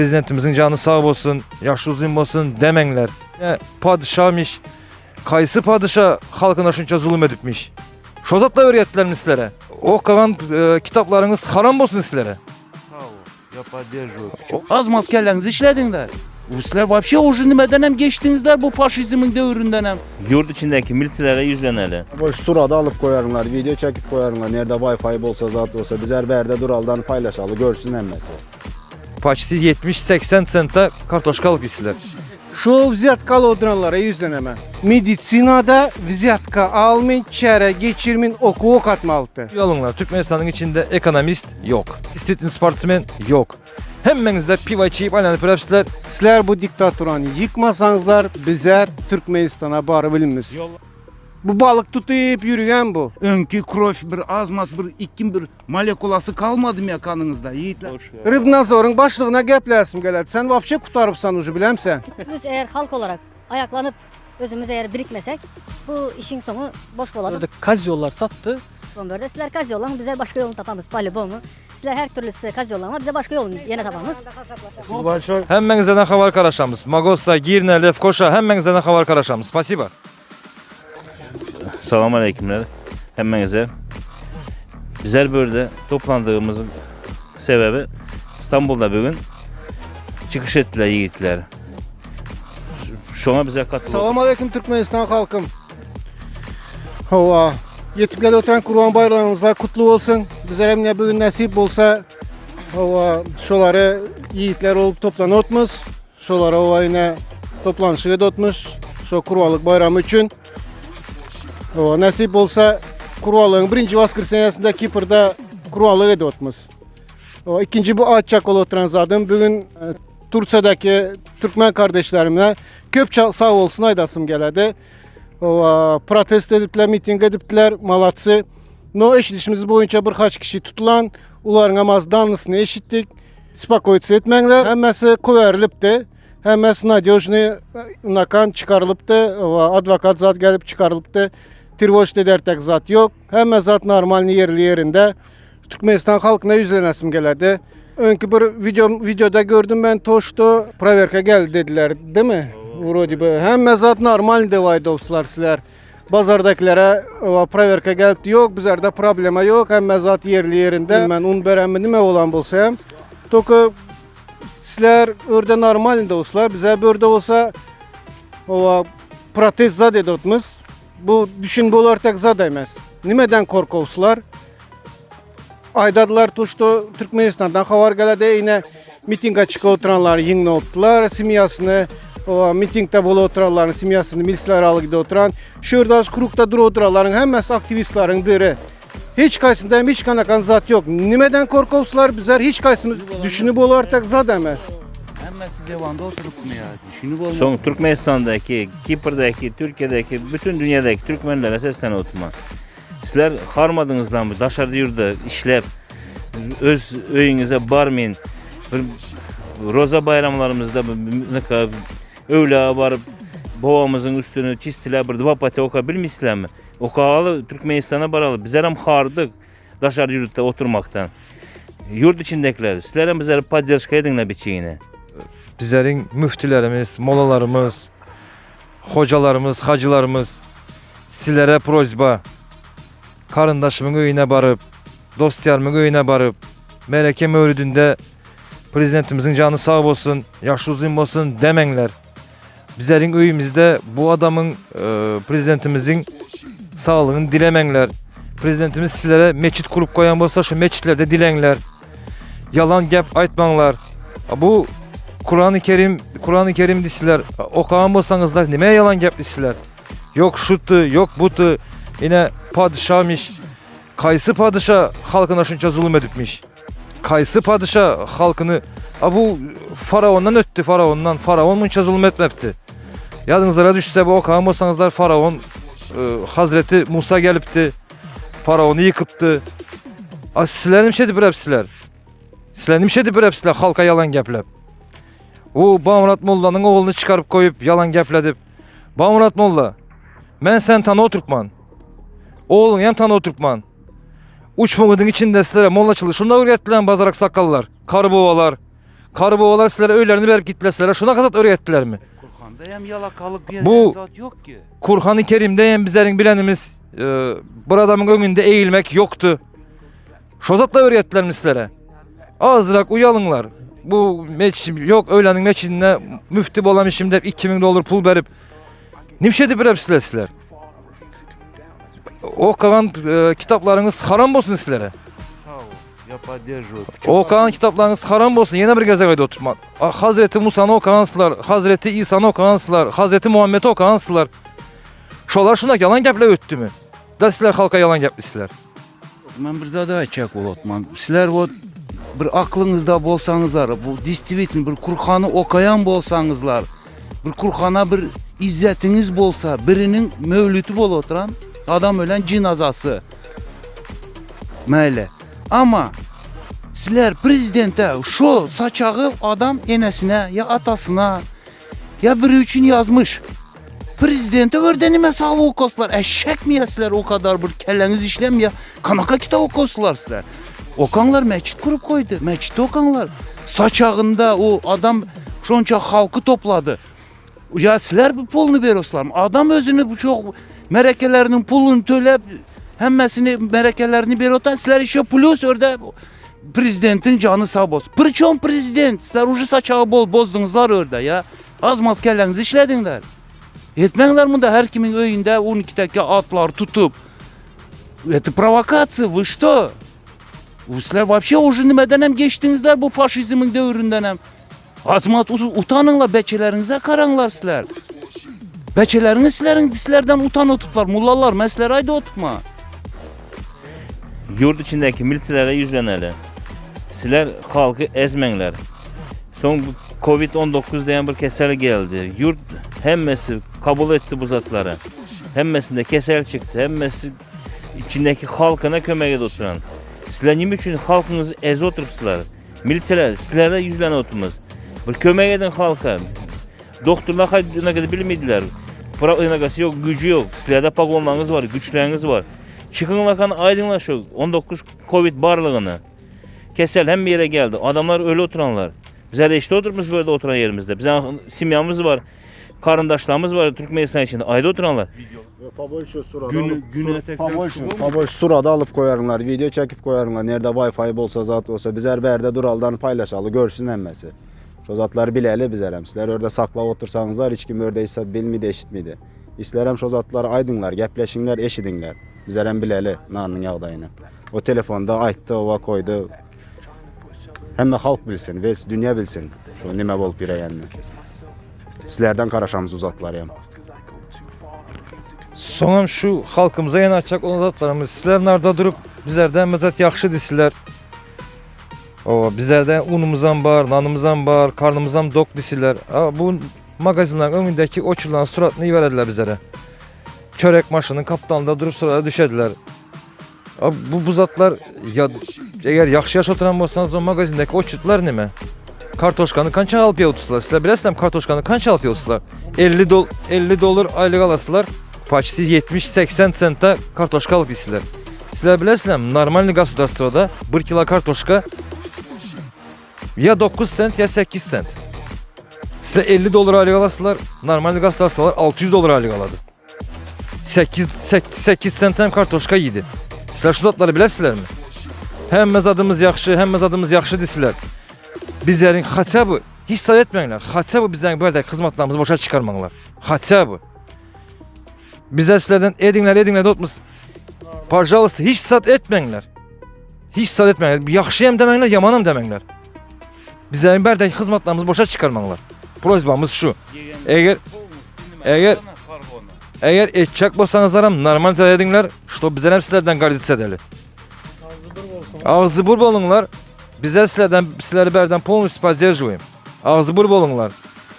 Prezidentimizin canı sağ olsun, yaşı uzun olsun demenler. Ne padişahmış, kaysı padişah halkına şunca zulüm edipmiş. Şozatla öğrettiler mi sizlere? Okuyan e, kitaplarınız haram olsun sizlere. Я поддерживаю. Az maskelerinizi işledinler. Sizler вообще уже nimeden hem geçtiğinizler bu faşizmin devrinden hem. Yurt içindeki militlere yüzleneli. Boş surada alıp koyarlar, video çekip koyarlar. Nerede Wi-Fi olsa zat olsa bizler berde duraldan paylaşalı görsün emmesi. Paçsiz 70-80 sentə kartoşkalık istilər. Şu vizyatka oduranlara yüzleneme. Medisinada vizyatka almayın, çare geçirmin, oku ok atmalıdır. Yalanlar, Türkmenistan'ın içinde ekonomist yok. İstitin sportmen yok. Hemmenizde piva içip aynen prepsler. Sizler bu diktatoranı yıkmasanızlar bizler Türkmenistan'a barı bilmiz. Bu balık tutuyup yürüyen bu. Önkü krovf bir azmaz bir ikim bir molekulası kalmadı mı ya kanınızda yiğitler? Rıbnazor'un başlığına geplesim gelir. Sen vapşe kutarıpsan ucu bilemsen. Biz eğer halk olarak ayaklanıp özümüz eğer birikmesek bu işin sonu boş boladı. Burada kaz yollar sattı. Son böyle sizler kaz yollan bizler başka yolunu tapamız. Pali mu? Sizler her türlü size kaz yollan ama bize başka yolunu yine tapamız. Hemmenizden haber karaşamız. Magosa, Girne, Lefkoşa hemmenizden haber karaşamız. Spasiba. Selamun aleykümler. Hemmenize. Bizler böyle toplandığımızın sebebi İstanbul'da bugün çıkış ettiler yiğitler. Şu an bize katıldı. Salam aleyküm Türkmenistan halkım. Hava. Yetipler'de oturan Kurban Bayramımızlar kutlu olsun. Bizler hem bugün nasip olsa hava şoları yiğitler olup toplanıtmız. Şolara hava yine toplanışı edotmuş. Şu kurbanlık bayramı için. Hava nasip olsa kurbanlığın birinci vaskırseniyasında Kipr'da kurbanlık edotmuş. Hava ikinci bu Ağaççak oturan zadım. Bugün e, Tursya'daki Türkmen kardeşlerimle köp sağ olsun aydasım geledi. O protesto ediptiler, miting ediptiler, malatsı. No eşitişimiz boyunca bir kaç kişi tutulan, uların amaz danlısını eşittik. Spakoytsu etmenler, hemmesi koverilipti. Hemmesi Nadyojni unakan çıkarılıptı. O advokat zat gelip çıkarılıptı tirvoşte dertek zat yok. Hemme zat normalni yerli yerinde. Türkmenistan halk halkına yüzlenesim geledi. Önkü bir video, videoda gördüm ben toştu. Praverka gel dediler değil mi? Vurodi be. Hemme zat normal devay dostlar sizler. Bazardakilere praverka geldi yok. Bizlerde problema yok. Hemme zat yerli yerinde. Ben un beremi nime olan bulsam. Toku sizler orada normal dostlar. Bize burada olsa ova protez zat edotmuz. Bu düşün bolar tek zat emez. Nimeden korkovsuzlar? Aydadılar tuştu Türkmenistan'dan haber geldi yine mitinga çıkıp oturanlar yine oldular. Simyasını o mitingde bol oturanların simyasını milisler alıp oturan. Şurada kurukta dur oturanların hemmesi aktivistlerin biri. Hiç kaysında hem hiç kanakan zat yok. Nimeden korkovsuzlar bizler hiç kaysımız düşünüp Hemmesi devanda oturup mu ya? Düşünüp olmaz. Son Türkmenistan'daki, Kipr'daki, Türkiye'deki, bütün dünyadaki Türkmenlere seslen otma. Sizler harmadınızdan mı? Daşardı yurda işlep, öz öyünüze barmayın. Bir Roza bayramlarımızda ne kadar öyle varıp babamızın üstünü çistiler bir dvapati oka bilmişler mi? Okalı Türkmenistan'a baralı. Bizler hem hardık daşardı yurtta oturmaktan. Yurt içindekiler, sizler hem bizleri padjarışka edinle biçiğine. Bizlerin müftülerimiz, molalarımız, hocalarımız, hacılarımız sizlere prozba. Karındaşımın öyüne barıp, dostlarımın öyüne barıp, Meleke Mevlüdü'nde prezidentimizin canı sağ olsun, yaşı uzun olsun demenler. Bizlerin öyümüzde bu adamın, e, prezidentimizin sağlığını dilemenler. Prezidentimiz sizlere meçit kurup koyan olsa şu meçitlerde dilenler. Yalan gep aytmanlar. Bu Kur'an-ı Kerim, Kur'an-ı Kerim disiler. Okuyan bolsanızlar nime yalan gep. Yok şutu, yok butu. Yine padişahmış. Kaysı padişah halkına şunca zulüm edipmiş. Kaysı padişah halkını a bu faraondan öttü faraondan. Faraon munça zulüm etmepti. Yadınızlara düşse bu okuyan bolsanızlar faraon e, Hazreti Musa gelipti. Faraonu yıkıptı. A sizler nimşe edip hepsiler. Sizler nimşe edip hepsiler halka yalan geplep. O Bamurat Molla'nın oğlunu çıkarıp koyup yalan gepledip. Bamurat Molla, ben sen tanı o Türkman. Oğlun hem tanı o Türkman. Uç muğudun içinde sizlere molla çalış. Şunda öğrettiler bazarak sakallar, Karı babalar sizlere öylerini verip gittiler sizlere. Şuna kadar öğrettiler mi? Kurxanda hem yalakalık bir Bu- zat yok ki. Kur'an-ı Kerim'de hem bizlerin bilenimiz e, bir adamın önünde eğilmek yoktu. Şozatla öğrettiler mi sizlere? Azırak uyalınlar bu meçim yok öğlenin meçinde müftü bolamışım deyip 2000 dolar pul verip nimşe deyip rep silesizler. Okuyan e, kitaplarınız haram olsun sizlere. Okuyan kitaplarınız haram olsun. Yine bir gezegede oturma. Hazreti Musa'nı okuyansılar, Hazreti İsa'nı okuyansılar, Hazreti Muhammed'i okuyansılar. Şolar şuna yalan gəplə ötdü mü? Da sizlər xalqa yalan gəplisizlər. Mən bir zada əkək olotmam. Sizlər o bir aklınızda bolsanızlar, bu distributin bir Kur'an'ı okayan bolsanızlar, bir Kur'an'a bir izzetiniz bolsa, birinin mövlütü bol oturan adam ölen cinazası. Meyle. Ama sizler prezidente şu saçağı adam enesine ya atasına ya biri için yazmış. Prezidente ördenime sağlı okoslar. Eşek mi miyesler o kadar bir kelleniz işlem ya. Kanaka kitap okoslar sizler. Okanlar meçit kurup koydu. Meçit okanlar. Saçağında o adam şonça halkı topladı. Ya sizler bu pulunu veriyorlar mı? Adam özünü bu çok merekelerinin pulunu tölep hemmesini merekelerini veriyorlar. Sizler işe plus orada prezidentin canı sağ olsun. Pırçon prezident. Sizler ucu saçağı bol bozdunuzlar orada ya. Az maskellerinizi işledinler. Etmengler mi de her kimin öyünde 12 teke atlar tutup. Это провокация, вы что? Вы sizler вообще уже nimeden hem geçtiğinizler bu faşizmin devrinden hem. Azmat ut- utanınlar beçelerinize karanlar sizler. Beçeleriniz sizlerin sizlerden utan otuplar. Mullalar mesler ayda otupma. Yurt içindeki militsilere yüzleneli. Sizler halkı ezmenler. Son bu Covid-19 diyen bir kesel geldi. Yurt hemmesi kabul etti bu zatları. Hemmesinde kesel çıktı. Hemmesi içindeki halkına kömeğe oturan. Sizler nime için halkınızı ez oturupsılar. Militseler sizlere yüzlen oturmaz. Bir kömek edin halka. Doktorlar kadar bilmediler. Praktikası yok, gücü yok. Sizlerde pagonlarınız var, güçleriniz var. Çıkın lakan aydınlaşın 19 Covid barlığını. Kesel hem bir yere geldi. Adamlar öyle oturanlar. Bize de işte oturmuş böyle oturan yerimizde. Bizim simyamız var. Karındaşlarımız var Türkmenistan içinde. Ayda oturanlar. Fabolşu surada Günü- alıp, günü sur- mu? Surada alıp koyarlar, video çekip koyarlar. Nerede Wi-Fi olsa zat olsa bizler berde duraldan paylaşalı, görsün emmesi. Şu zatları bileli bizler. Sizler orada sakla otursanızlar hiç kim orada hissat bilmidi, eşitmidi. İsler hem şu zatları aydınlar, gepleşinler, eşidinler. Bizler hem bileli nanın yağdayını. O telefonda aytdı, ova koydu. Hem de halk bilsin ve dünya bilsin. Şu nime bol bir yani. Sizlerden karaşamız uzatlar hem. Sonam şu halkımıza yeni açacak olan zatlarımız. Sizler narda durup bizlerden mezat yaxşı disilər. O bizlerden unumuzdan var, nanımızdan var, karnımızdan dok disilər. Aa, bu magazinlerin önündeki o çırların suratını verediler bizlere. Çörek maşının kaptanında durup sırada düşediler. Aa, bu bu ya, eğer yaxşı yaş oturan olsanız o magazindeki o çıtlar ne mi? Kartoşkanı kança alıp yavutuslar. Sizler bilesem kartoşkanı kança alıp yavutuslar. 50 dol 50 dolar aylık alasılar. Paçisi 70-80 sente kartoşka alıp istilər. Sizler bilesem normal государствоda 1 kilo kartoşka ya 9 sent ya 8 sent. Sizler 50 dolar aylık alasılar. Normal государствоlar 600 dolar aylık aladı. 8, 8 sentten kartoşka yedi. Sizler şu zatları bilesizler mi? Hem mezadımız yaxşı, hem mezadımız yaxşı disilər. Bizlerin hata bu. Hiç sayı etmeyinler. Hata bu bizlerin böyle hizmetlerimizi boşa çıkarmanlar. Hata bu. Bizler sizlerden edinler edinler otmuz. Parçalısı hiç sat etmeyinler. Hiç sat etmeyinler. Yaxşıyam demeyinler, yamanım demeyinler. Bizlerin böyle hizmetlerimizi boşa çıkarmanlar. Prozbamız şu. Eğer eğer eğer edecek bolsanız aram normal zedinler, şu bizler hep sizlerden gardiz edeli. Ağzı bur olunlar. Bizler sizlerden, sizleri berden polnu spaziyerjivayım. Ağzı bur bolunlar.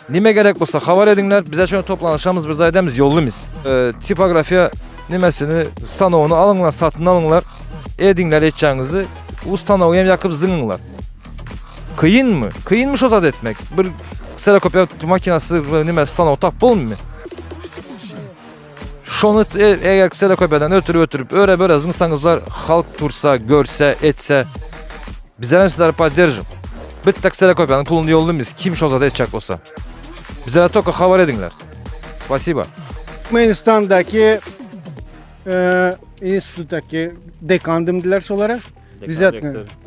Nime gerek olsa havar edinler. Bize şöyle toplanışamız bir zaydemiz yollumuz. E, ee, tipografiya nimesini, stanovunu alınlar, satın alınlar. Edinler edeceğinizi. Ustanovu yem yakıp zınınlar. Kıyın mı? Kıyınmış o zat etmek. Bir kserakopya makinası nime stanov tap bol mu? Şonu e, eğer kserakopyadan ötürüp ötürüp öyle böyle zınsanızlar halk tursa, görse, etse bizler sizleri поддержим. Bir tek Serekopya'nın pulunu yollayın biz. Kim şoza da edecek olsa. Bize de toka haber edinler. Spasiba. Türkmenistan'daki e, enstitüdeki dekandımdılar şolara. Vizet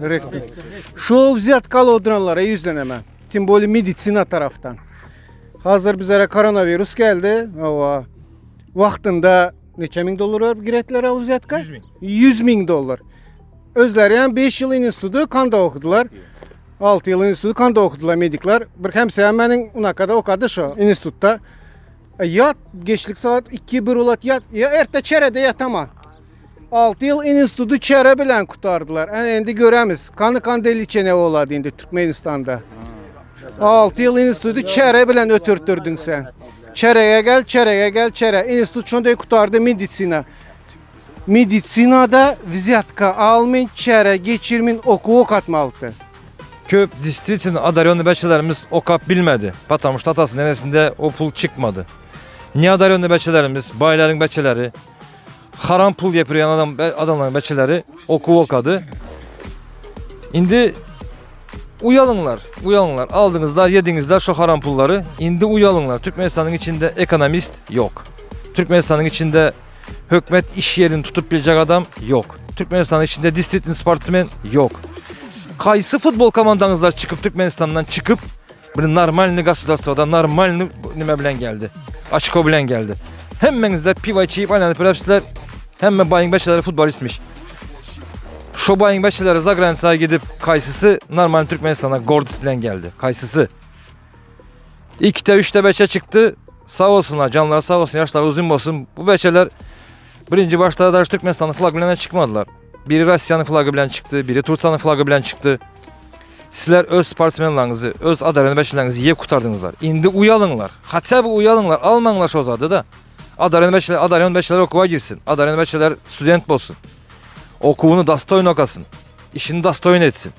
rektör. Şu vizatkalı oduranlara yüzlenemem. Tim böyle medisina taraftan. Hazır bizlere koronavirüs geldi. Ava. Vaktinde neçe bin dolar verip girettiler o vizatka? 100 bin. 100 bin dolar. Özleri yani 5 yıl enstitüdü kanda okudular. 6 yıl enstitüdü kanda okudular medikler. Bir hemse hemenin unakada okadı şu enstitütte. E, Yat geçlik saat 2-1 olat yat. Ya erte çerede yatama. 6 yıl enstitüdü çere bilen kurtardılar. Yani endi göremiz. Kanı kan deliçe ne oladı indi Türkmenistan'da. 6 yıl enstitüdü çere bilen ötürtürdün sen. Çereye gel, çereye gel, çere. Enstitü şunda kurtardı medisina. Medisinada vizatka almayın, çere geçirmin, oku ok atmalıdır. Köp distritin adaryonlu beçelerimiz o kap bilmedi. Patamış tatası nenesinde o pul çıkmadı. Niye adaryonlu beçelerimiz, bayların beçeleri, haram pul yapıyan adam, adamların beçeleri oku okadı. İndi uyalınlar, uyalınlar. Aldınızlar, yedinizler şu haram pulları. İndi uyalınlar. Türkmenistan'ın içinde ekonomist yok. Türkmenistan'ın içinde hükümet iş yerini tutup bilecek adam yok. Türkmenistan'ın içinde distritin sportsmen yok. Kaysı futbol komandanızlar çıkıp Türkmenistan'dan çıkıp bir normalni государствоda normalni nime bilen geldi. Açık o bilen geldi. Hemmenizler piva içip aylanıp hepsiler hemen bayın beşleri futbolistmiş. Şu bayın beşleri Zagranica'ya gidip kayısısı normal Türkmenistan'a Gordis bilen geldi. Kayısısı. İkide üçte beşe çıktı. Sağ olsunlar canlar sağ olsun yaşlar uzun olsun. Bu beşeler birinci başlarda Türkmenistan'ın flag bilen çıkmadılar. Biri Rusya'nın flagı bilen çıktı, biri Tursan'ın flagı bilen çıktı. Sizler öz sportsmenlarınızı, öz adalarını beşlerinizi yiyip kurtardınızlar. İndi uyalınlar. Hatta bu uyalınlar. Almanlar şu zadı da. Adarın beşler, Adarın beşler okuva girsin. Adarın beşler student olsun. Okuğunu dastoyun okasın. İşini dastoyun etsin.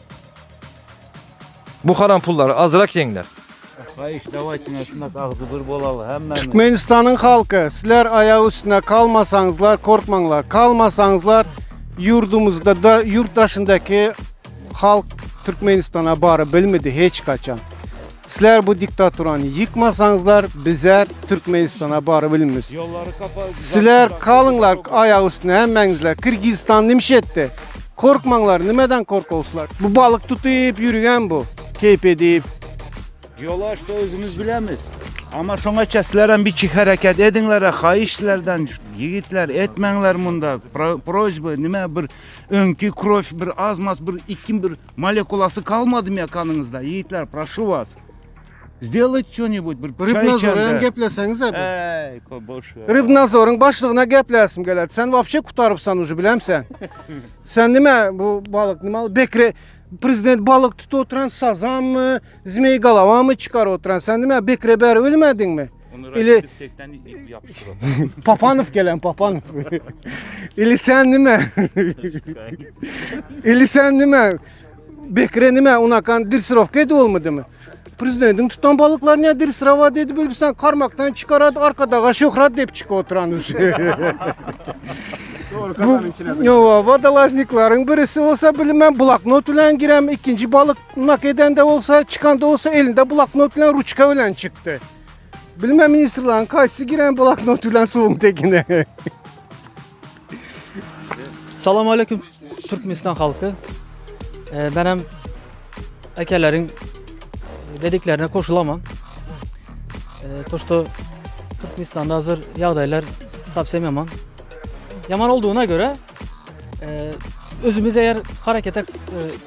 Bu haram pulları azırak yengler. Türkmenistan'ın halkı sizler ayağı üstüne kalmasanızlar korkmanlar. Kalmasanızlar yurdumuzda da yurt dışındaki halk Türkmenistan'a barı bilmedi hiç kaçan. Sizler bu diktaturani yıkmasanızlar bizler Türkmenistan'a barı bilmiz. Sizler kalınlar ayağı üstüne hemenizler Kırgızistan nimiş etti. Korkmanlar nimeden korkulsular. Bu balık tutuyup yürüyen bu. Keyif edip Yolu açsa özümüz bilemiz. Ama şuna kesilerden bir çık hareket edinlere, hayışlardan, yigitler etmenler bunda. Pro, prozba, nime bir önkü krof, bir azmaz, bir ikim bir molekulası kalmadı mı kanınızda? Yiğitler, прошу вас. Сделать что-нибудь, bir çay Rıbnazor'un içen de. gepleseniz abi. Ey, ko- boş ver. Rıbnazor'un başlığına geplesim gelir. Sen vapşe kurtarıpsan ucu bilemsen. Sen nime bu balık nime bekre prezident balık tutu oturan sazan mı, zmey galava mı çıkar oturan? Sen nime bekre ber ölmedin mi? İli Papanov gelen Papanov. İli sen nime? İli sen nime? Bekre nime unakan dirsirovka edi olmadı mı? Prezidentin tutan balıklar ne dirsirava dedi böyle sen karmaktan çıkaradı arkada şöhrat deyip çıkı oturan Bu Yo, vadalaznikların birisi olsa bilmem bloknot ile girem ikinci balık nak eden de olsa çıkan da olsa elinde bloknot ile ruçka ile çıktı. Bilmem ministerlerin kaysı giren bloknot ile soğuk tekine. Salam aleyküm Türkmenistan halkı. Ee, benim ekelerin dediklerine koşulamam. Ee, toşto Türkmenistan'da hazır yağdaylar sapsem yaman. Yaman olduğuna göre e, özümüz eğer harekete e,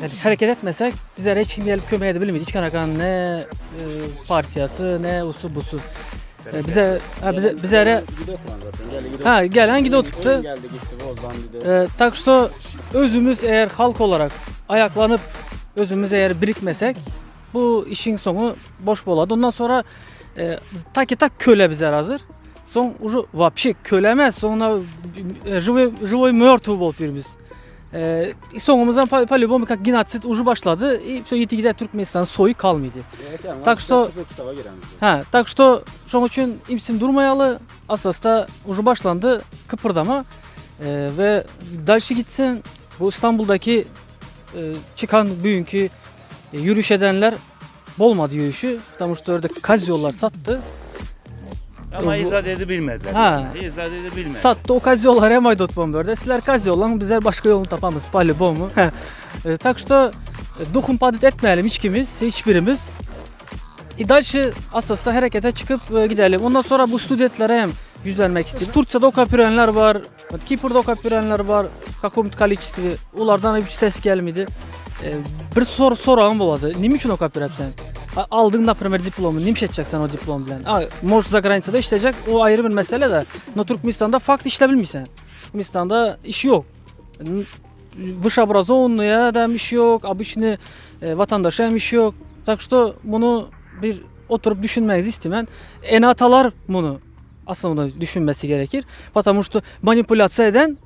yani hareket etmesek bize hiç kim gelip kömeğe de bilmeydi. Hiç kanakan ne e, partiyası ne usu busu. E, bize ha, bize bize ha gelen gide oturttu. Geldi gitti bozdan gitti. E, tak что özümüz eğer halk olarak ayaklanıp özümüz eğer birikmesek bu işin sonu boş boladı. Ondan sonra e, ta ki tak köle bize hazır. Son ucu вообще köle emez. Sonra e, живой, живой мертвый болып birimiz. E, sonumuzdan pa- по-любому как genocid ucu başladı. E, все yeti gider Türkmenistan soyu kalmadı. Так что- Ha, так что şunun için imsim durmayalı. Asasda ucu başlandı kıpırdama. Ee, ve dalşı gitsin bu İstanbul'daki e, çıkan bugünkü E, yürüyüş edenler bolmadı yürüyüşü. Потому что orada kaz yollar sattı. Ama Bu- izah edebilmediler. Ha. İzah edebilmediler. Sattı o kaz yollar hem ayda otmam böyle. Sizler kaz yollan bizler başka yolunu tapamız. По-любому. e, так что e, dokun padet etmeyelim hiçkimiz, hiçbirimiz. E, dальше asasda harekete çıkıp e, gidelim. Ondan sonra bu studentlere hem yüzlenmek istiyorum. Turciyada okuyanlar var, Kipr'da okuyanlar var. Каком-то количестве. Onlardan hiç ses gelmedi. E, bir sor sorağım buladı. Nim için okuyup sen? A- Aldın например diplomu, nim edeceksen o diplom bilen. A, Может za границada işleyecek, o ayrı bir mesele de. No Türkmenistan'da fakt işlebilmişsen. Türkmenistan'da iş yok. N- Вышеобразованный da iş yok, обычный e, vatandaşa hem iş yok. Так что bunu bir oturup düşünmenizi istemen. En atalar bunu aslında bunu düşünmesi gerekir. Потому что manipülasyon eden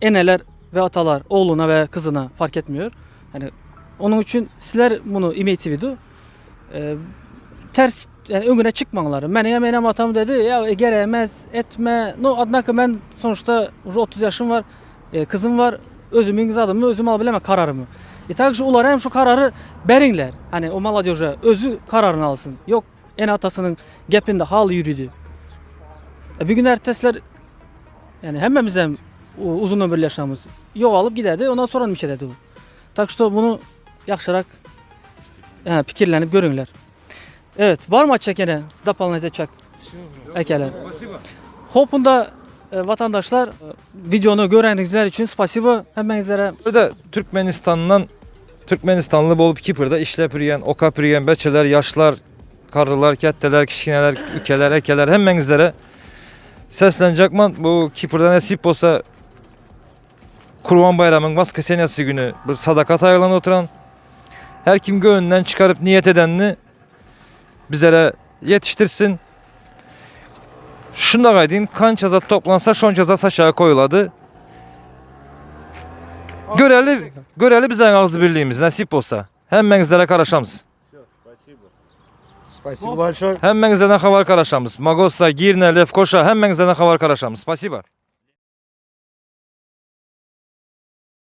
eneler ve atalar oğluna ve kızına fark etmiyor. Yani onun için sizler bunu imeytividu. e, ters yani öngüne çıkmaları. Ben yemeğine atam dedi ya e, geremez etme. No adnaka ben sonuçta 30 yaşım var. E, kızım var. Özümün adımı özüm alabileme kararımı. E tabii şu ulara hem şu kararı berinler. Hani o maladyozca özü kararını alsın. Yok en atasının gepinde hal yürüdü. E, bir gün ertesiler yani hemimiz hem uzun ömürlü yaşamız yok alıp giderdi. Ondan sonra bir şey dedi bu. Tak işte bunu yakşarak he, fikirlenip görünler. Evet, var mı dapalını edecek ekeler? Hopunda e, vatandaşlar e, videonu görenizler için spasibo. Hemen sizlere Burada Türkmenistan'dan Türkmenistanlı bolup Kipr'da işlep yürüyen, okap yürüyen beçeler, yaşlar, karılar, ketteler, kişineler, ükeler, ekeler. Hemmenizlere seslenecekman bu Kipr'da nasip olsa Kurban Bayramı'nın Vaska senesi günü bir sadakat ayarlarına oturan her kim gönlünden çıkarıp niyet edenini bizlere yetiştirsin. Şunda gaydın kan cezat toplansa şon cezat aşağı koyuladı. Göreli, göreli bize ağzı birliğimiz nasip olsa. Hemmenizlere karışamız. Спасибо большое. Hemmenizlerden haber karışamız. Magosa, Girne, Lefkoşa hemmenizlerden haber karışamız. Spasiba.